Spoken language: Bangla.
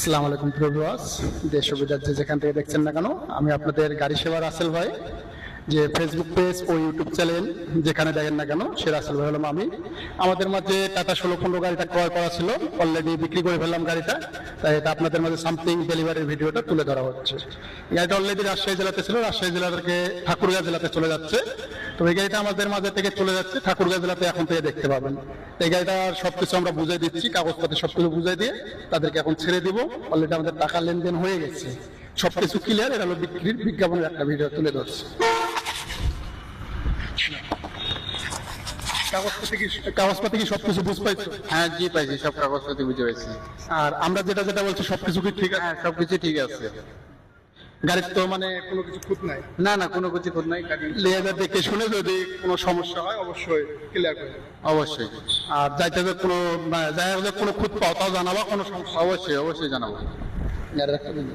আসসালামু আলাইকুম প্রভিওয়াস দেশ বিদেশ যে যেখান থেকে দেখছেন না কেন, আমি আপনাদের গাড়ি সেবা রাসেল ভাই, যে ফেসবুক পেজ ও ইউটিউব চ্যানেল যেখানে দেখেন না কেন, সে রাসেল ভাই হলাম আমি। আমাদের মাঝে টাটা ষোলো পনেরো গাড়িটা ক্রয় করা ছিল অলরেডি বিক্রি করে ফেললাম গাড়িটা, তাই এটা আপনাদের মাঝে সামথিং ডেলিভারির ভিডিওটা তুলে ধরা হচ্ছে। গাড়িটা অলরেডি রাজশাহী জেলাতে ছিল, রাজশাহী জেলা ঠাকুরগাঁ জেলাতে চলে যাচ্ছে। তো এই গাড়িটা আমাদের মাঝে থেকে চলে যাচ্ছে ঠাকুরগাঁ জেলাতে এখন থেকে দেখতে পাবেন। এই গাড়িটার সবকিছু আমরা বুঝাই দিচ্ছি কাগজপত্র সবকিছু বুঝাই দিয়ে তাদেরকে এখন ছেড়ে দিব। অলরেডি আমাদের টাকা লেনদেন হয়ে গেছে। সবকিছু ক্লিয়ার এটা হলো বিক্রির বিজ্ঞাপনের একটা ভিডিও তুলে ধরছে। কাগজপত্র কি কাগজপত্র কি সবকিছু বুঝ পাইছো? হ্যাঁ জি পাইছি সব কাগজপত্র বুঝে পাইছি। আর আমরা যেটা যেটা বলছি সবকিছু কি ঠিক আছে? হ্যাঁ সবকিছু ঠিক আছে। গাড়ির তো মানে কোনো কিছু খুঁত নাই? না না কোনো কিছু খোঁজ নাই। গাড়ি দেখে শুনে যদি কোনো সমস্যা হয় অবশ্যই ক্লিয়ার করে অবশ্যই। আর যাইতে যে কোনো যাই যে কোনো খুঁত পাও তাও জানাবা কোনো সমস্যা অবশ্যই অবশ্যই জানাব। রাখতে দিন।